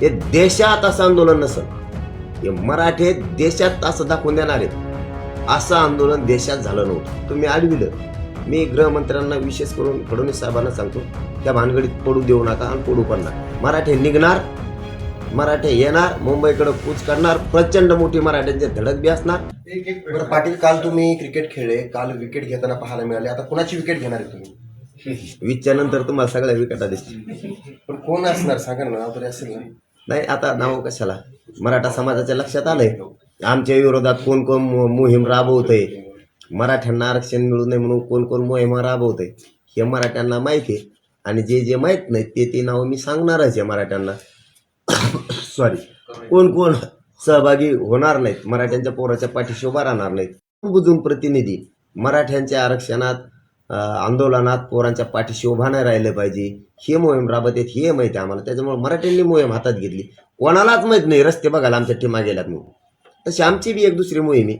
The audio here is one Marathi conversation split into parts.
हे देशात असं आंदोलन नसल. हे मराठे देशात असं दाखवून देणार आहेत. असं आंदोलन देशात झालं नव्हतं. तुम्ही आडविलं. मी गृहमंत्र्यांना विशेष करून फडणवीस साहेबांना सांगतो त्या भानगडीत पडू देऊ नका आणि पडू पण नका. मराठे निघणार मराठे येणार मुंबईकडे कूच करणार प्रचंड मोठी मराठ्यांचे धडक बी असणार. पाटील काल तुम्ही क्रिकेट खेळले काल विकेट घेताना पाहायला मिळाले. आता कुणाची विकेट घेणार आहे तुम्ही? वीसच्या नंतर तुम्हाला सगळ्या विकटा दिसतील. पण कोण असणार? सांगा ना असेल ना. नाही आता नाव कशाला? मराठा समाजाच्या लक्षात आलंय. आमच्या विरोधात कोण कोण मोहीम राबवतंय? मराठ्यांना आरक्षण मिळू नये म्हणून कोण कोण मोहीम राबवतंय? हे मराठ्यांना माहिती आहे. आणि जे जे माहीत नाही ते ते नाव मी सांगणारच आहे मराठ्यांना. सॉरी कोण कोण सहभागी होणार नाहीत मराठ्यांच्या पोराच्या पाठीशी उभा राहणार नाहीत. बुजून प्रतिनिधी मराठ्यांच्या आरक्षणात आंदोलनात पोरांच्या पाठीशी उभा नाही राहिलं पाहिजे. हे मोहीम राबत येत हे माहिती आहे आम्हाला. त्याच्यामुळे मराठ्यांनी मोहीम हातात घेतली. कोणालाच माहीत नाही रस्ते बघायला आमच्या टीमा गेल्यात म्हणून. तशी आमची बी एक दुसरी मोहीम आहे.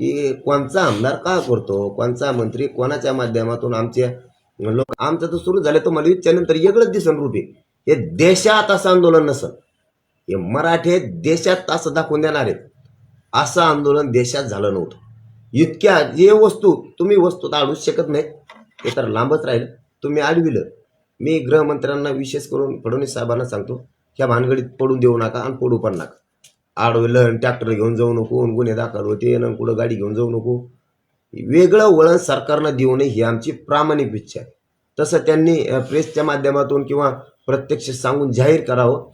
की कोणचा आमदार का करतो कोणचा मंत्री कोणाच्या माध्यमातून आमचे लोक आमचं तर सुरू झालं तर मला विचारल्यानंतर वेगळंच दिसन रूप हे देशात असं आंदोलन नसल. हे मराठे देशात असं दाखवून देणार आहेत. असं आंदोलन देशात झालं नव्हतं. इतक्या जे वस्तू तुम्ही वस्तू तर शकत नाही ते तर लांबच राहील. तुम्ही आडविलं. मी गृहमंत्र्यांना विशेष करून फडणवीस साहेबांना सांगतो ह्या भानगडीत पडून देऊ नका आणि पडू पण नका. आडवलं ट्रॅक्टर घेऊन जाऊ नको आणि गुन्हे दाखल होते न कुठं गाडी घेऊन जाऊ नको. वेगळं वळण सरकारनं देऊ नये ही आमची प्रामाणिक इच्छा आहे. तसं त्यांनी प्रेसच्या माध्यमातून किंवा प्रत्यक्ष सांगून जाहीर करावं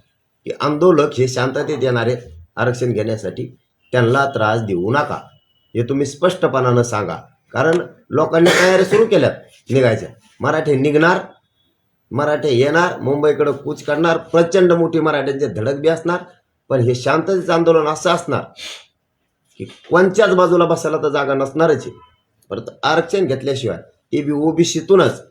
की आंदोलक हे शांततेत येणारे आरक्षण घेण्यासाठी त्यांना त्रास देऊ नका. हे तुम्ही स्पष्टपणानं सांगा. कारण लोकांनी तयारी सुरू केल्यात. निघायच्या मराठे निघणार मराठे येणार मुंबईकडे कूच करणार प्रचंड मोठी मराठ्यांचे धडक बी असणार पण हे शांततेचं आंदोलन असं असणार की कोणत्याच बाजूला बसायला तर जागा नसणारच आहे. परत आरक्षण घेतल्याशिवाय ते बी ओबीसीतूनच